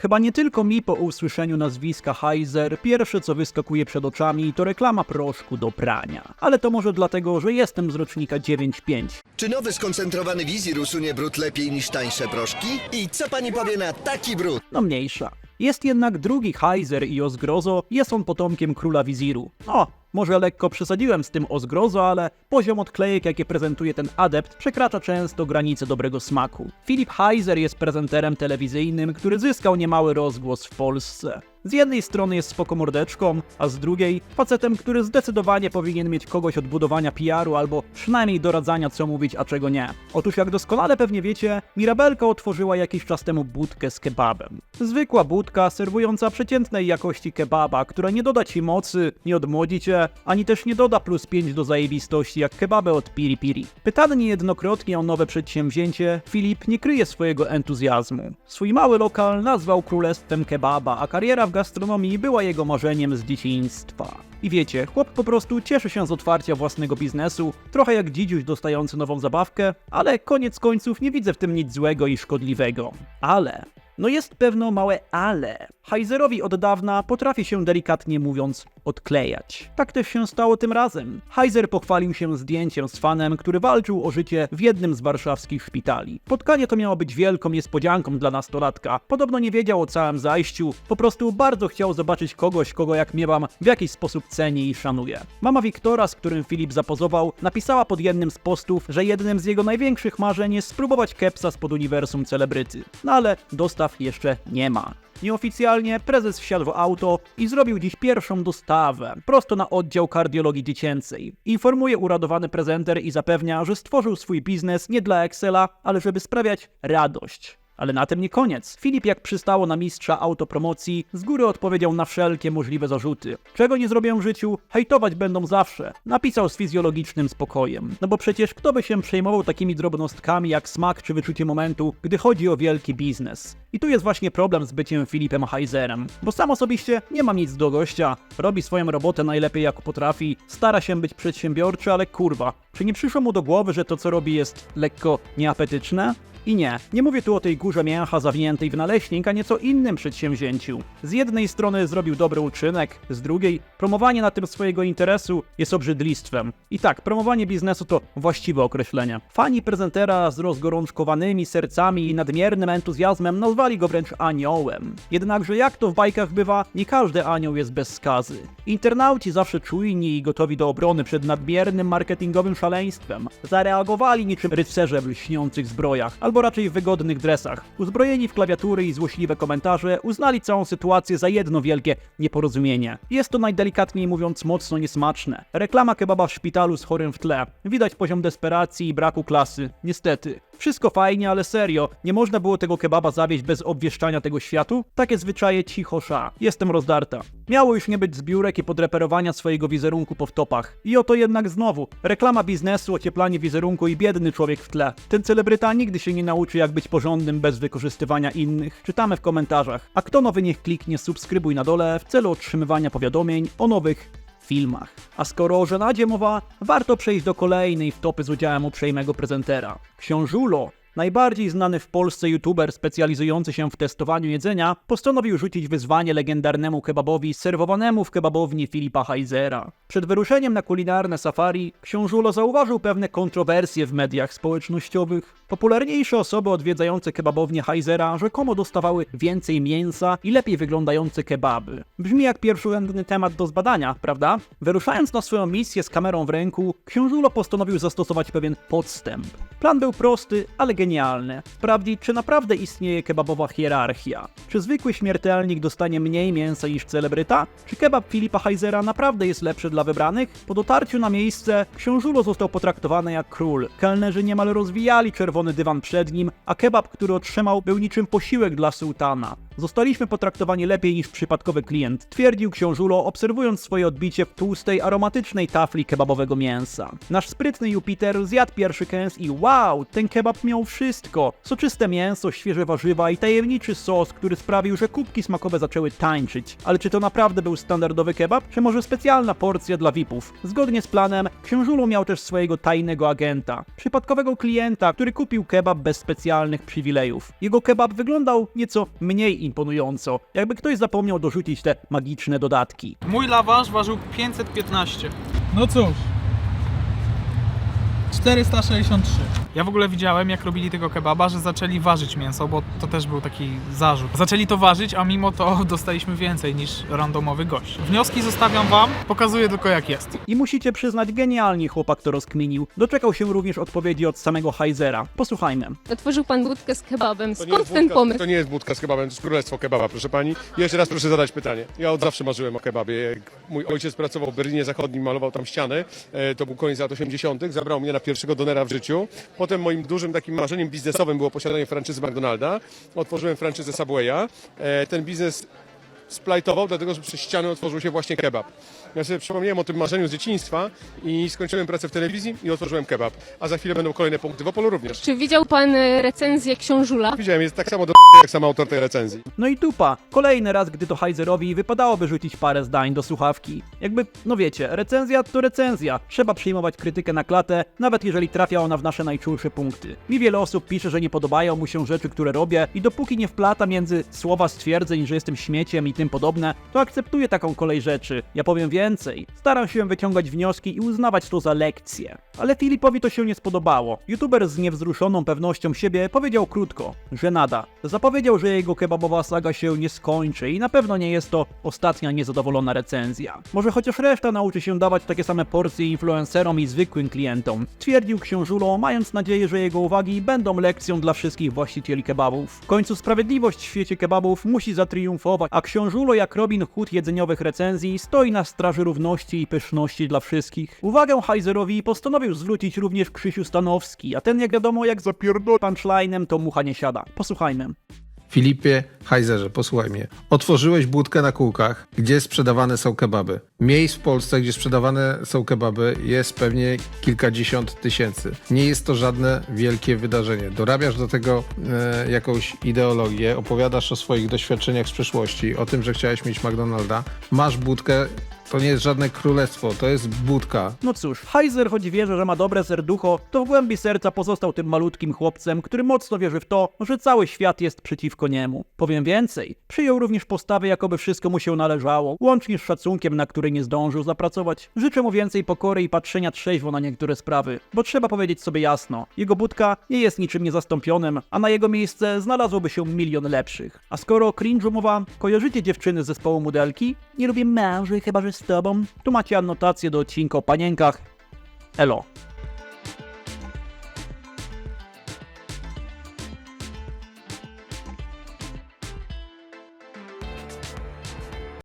Chyba nie tylko mi po usłyszeniu nazwiska Heiser pierwsze co wyskakuje przed oczami to reklama proszku do prania. Ale to może dlatego, że jestem z rocznika 9.5. Czy nowy skoncentrowany wizir usunie brud lepiej niż tańsze proszki? I co pani powie na taki brud? No mniejsza. Jest jednak drugi Heiser i Ozgrozo, jest on potomkiem króla wiziru. O, może lekko przesadziłem z tym Ozgrozo, ale poziom odklejek, jakie prezentuje ten adept, przekracza często granice dobrego smaku. Filip Heiser jest prezenterem telewizyjnym, który zyskał niemały rozgłos w Polsce. Z jednej strony jest spoko mordeczką, a z drugiej facetem, który zdecydowanie powinien mieć kogoś od budowania PR-u albo przynajmniej doradzania co mówić, a czego nie. Otóż jak doskonale pewnie wiecie, Mirabelka otworzyła jakiś czas temu budkę z kebabem. Zwykła budka serwująca przeciętnej jakości kebaba, która nie doda ci mocy, nie odmłodzi cię, ani też nie doda plus 5 do zajebistości jak kebaby od Piri Piri. Pytany niejednokrotnie o nowe przedsięwzięcie, Filip nie kryje swojego entuzjazmu. Swój mały lokal nazwał królestwem kebaba, a kariera w gastronomii była jego marzeniem z dzieciństwa. I wiecie, chłop po prostu cieszy się z otwarcia własnego biznesu, trochę jak dzidziuś dostający nową zabawkę, ale koniec końców nie widzę w tym nic złego i szkodliwego. Ale no jest pewno małe ale. Heiserowi od dawna potrafi się delikatnie mówiąc odklejać. Tak też się stało tym razem. Heiser pochwalił się zdjęciem z fanem, który walczył o życie w jednym z warszawskich szpitali. Spotkanie to miało być wielką niespodzianką dla nastolatka. Podobno nie wiedział o całym zajściu, po prostu bardzo chciał zobaczyć kogoś, kogo jak miewam w jakiś sposób ceni i szanuje. Mama Wiktora, z którym Filip zapozował, napisała pod jednym z postów, że jednym z jego największych marzeń jest spróbować kepsa spod uniwersum celebryty. No ale dostaw jeszcze nie ma. Nieoficjalnie prezes wsiadł w auto i zrobił dziś pierwszą dostawę, prosto na oddział kardiologii dziecięcej. Informuje uradowany prezenter i zapewnia, że stworzył swój biznes nie dla Excela, ale żeby sprawiać radość. Ale na tym nie koniec. Filip, jak przystało na mistrza autopromocji, z góry odpowiedział na wszelkie możliwe zarzuty. Czego nie zrobię w życiu, hejtować będą zawsze. Napisał z fizjologicznym spokojem. No bo przecież kto by się przejmował takimi drobnostkami jak smak czy wyczucie momentu, gdy chodzi o wielki biznes. I tu jest właśnie problem z byciem Filipem Heiserem. Bo sam osobiście nie mam nic do gościa, robi swoją robotę najlepiej jak potrafi, stara się być przedsiębiorczy, ale kurwa, czy nie przyszło mu do głowy, że to co robi jest lekko nieapetyczne? I nie, nie mówię tu o tej górze mięcha zawiniętej w naleśnik, a nieco innym przedsięwzięciu. Z jednej strony zrobił dobry uczynek, z drugiej promowanie na tym swojego interesu jest obrzydlistwem. I tak, promowanie biznesu to właściwe określenie. Fani prezentera z rozgorączkowanymi sercami i nadmiernym entuzjazmem nazwali go wręcz aniołem. Jednakże jak to w bajkach bywa, nie każdy anioł jest bez skazy. Internauci zawsze czujni i gotowi do obrony przed nadmiernym marketingowym szaleństwem. Zareagowali niczym rycerze w lśniących zbrojach, albo raczej wygodnych dresach. Uzbrojeni w klawiatury i złośliwe komentarze, uznali całą sytuację za jedno wielkie nieporozumienie. Jest to najdelikatniej mówiąc mocno niesmaczne. Reklama kebaba w szpitalu z chorym w tle. Widać poziom desperacji i braku klasy. Niestety. Wszystko fajnie, ale serio, nie można było tego kebaba zawieść bez obwieszczania tego światu? Takie zwyczaje cicho sza. Jestem rozdarta. Miało już nie być zbiórek i podreperowania swojego wizerunku po wtopach. I oto jednak znowu. Reklama biznesu, ocieplanie wizerunku i biedny człowiek w tle. Ten celebryta nigdy się nie nauczy jak być porządnym bez wykorzystywania innych. Czytamy w komentarzach. A kto nowy niech kliknie subskrybuj na dole w celu otrzymywania powiadomień o nowych filmach. A skoro o żenadzie mowa, warto przejść do kolejnej wtopy z udziałem uprzejmego prezentera. Książulo, najbardziej znany w Polsce youtuber specjalizujący się w testowaniu jedzenia, postanowił rzucić wyzwanie legendarnemu kebabowi serwowanemu w kebabowni Filipa Heisera. Przed wyruszeniem na kulinarne safari, książulo zauważył pewne kontrowersje w mediach społecznościowych. Popularniejsze osoby odwiedzające kebabownię Heisera rzekomo dostawały więcej mięsa i lepiej wyglądające kebaby. Brzmi jak pierwszorzędny temat do zbadania, prawda? Wyruszając na swoją misję z kamerą w ręku, książulo postanowił zastosować pewien podstęp. Plan był prosty, ale genialny. Sprawdzić, czy naprawdę istnieje kebabowa hierarchia. Czy zwykły śmiertelnik dostanie mniej mięsa niż celebryta? Czy kebab Filipa Heisera naprawdę jest lepszy dla wybranych? Po dotarciu na miejsce, książulo został potraktowany jak król. Kelnerzy niemal rozwijali czerwony dywan przed nim, a kebab, który otrzymał, był niczym posiłek dla sułtana. Zostaliśmy potraktowani lepiej niż przypadkowy klient, twierdził książulo, obserwując swoje odbicie w tłustej, aromatycznej tafli kebabowego mięsa. Nasz sprytny Jupiter zjadł pierwszy kęs i wow, ten kebab miał wszystko. Soczyste mięso, świeże warzywa i tajemniczy sos, który sprawił, że kubki smakowe zaczęły tańczyć. Ale czy to naprawdę był standardowy kebab, czy może specjalna porcja dla VIP-ów? Zgodnie z planem, książulo miał też swojego tajnego agenta, przypadkowego klienta, który kupił kebab bez specjalnych przywilejów. Jego kebab wyglądał nieco mniej imponująco. Jakby ktoś zapomniał dorzucić te magiczne dodatki. Mój lawasz ważył 515. No cóż. 463. Ja w ogóle widziałem, jak robili tego kebaba, że zaczęli ważyć mięso, bo to też był taki zarzut. Zaczęli to ważyć, a mimo to dostaliśmy więcej niż randomowy gość. Wnioski zostawiam wam, pokazuję tylko jak jest. I musicie przyznać, genialnie chłopak to rozkminił. Doczekał się również odpowiedzi od samego Heizera. Posłuchajmy. Otworzył pan budkę z kebabem. To nie Skąd jest ten budka- pomysł? To nie jest budka z kebabem, to jest królestwo kebaba, proszę pani. I jeszcze raz proszę zadać pytanie. Ja od zawsze marzyłem o kebabie. Jak Mój ojciec pracował w Berlinie Zachodnim, malował tam ścianę. E, To był koniec lat 80. Zabrał mnie na pierwszego donera w życiu. Potem moim dużym takim marzeniem biznesowym było posiadanie franczyzy McDonalda. Otworzyłem franczyzę Subwaya. E, Ten biznes splajtował, dlatego że przez ścianę otworzył się właśnie kebab. Ja sobie przypomniałem o tym marzeniu z dzieciństwa i skończyłem pracę w telewizji i otworzyłem kebab. A za chwilę będą kolejne punkty w Opolu również. Czy widział pan e, recenzję książula? Widziałem, jest tak samo do jak sam autor tej recenzji. No i tupa. Kolejny raz, gdy to Heizerowi wypadałoby rzucić parę zdań do słuchawki. Jakby, no wiecie, recenzja to recenzja. Trzeba przyjmować krytykę na klatę, nawet jeżeli trafia ona w nasze najczulsze punkty. Mi wiele osób pisze, że nie podobają mu się rzeczy, które robię i dopóki nie wplata między słowa stwierdzeń, że jestem śmieciem i tym podobne, to akceptuję taką kolej rzeczy. Ja powiem więcej. Staram się wyciągać wnioski i uznawać to za lekcję. Ale Filipowi to się nie spodobało. YouTuber z niewzruszoną pewnością siebie powiedział krótko, że nada. Zapowiedział, że jego kebabowa saga się nie skończy i na pewno nie jest to ostatnia niezadowolona recenzja. Może chociaż reszta nauczy się dawać takie same porcje influencerom i zwykłym klientom. Twierdził książulo, mając nadzieję, że jego uwagi będą lekcją dla wszystkich właścicieli kebabów. W końcu sprawiedliwość w świecie kebabów musi zatriumfować, a książulo jak Robin Hood jedzeniowych recenzji stoi na straży równości i pyszności dla wszystkich. Uwagę Heizerowi postanowił zwrócić również Krzysiu Stanowski, a ten jak wiadomo jak zapierdol punchlinem to mucha nie siada. Posłuchajmy. Filipie Heizerze, posłuchaj mnie. Otworzyłeś budkę na kółkach, gdzie sprzedawane są kebaby. Miejsc w Polsce, gdzie sprzedawane są kebaby jest pewnie kilkadziesiąt tysięcy. Nie jest to żadne wielkie wydarzenie. Dorabiasz do tego e, jakąś ideologię, opowiadasz o swoich doświadczeniach z przeszłości, o tym, że chciałeś mieć McDonalda. Masz budkę, to nie jest żadne królestwo, to jest budka. No cóż, Heiser choć wierzy, że ma dobre serducho, to w głębi serca pozostał tym malutkim chłopcem, który mocno wierzy w to, że cały świat jest przeciwko niemu. Powiem więcej, przyjął również postawę, jakoby wszystko mu się należało, łącznie z szacunkiem, na który nie zdążył zapracować. Życzę mu więcej pokory i patrzenia trzeźwo na niektóre sprawy, bo trzeba powiedzieć sobie jasno, jego budka nie jest niczym niezastąpionym, a na jego miejsce znalazłoby się milion lepszych. A skoro o cringe'u mowa, kojarzycie dziewczyny z zespołu Modelki? Nie lubię męży, chyba że z tobą. Tu macie anotację do odcinka o panienkach. Elo.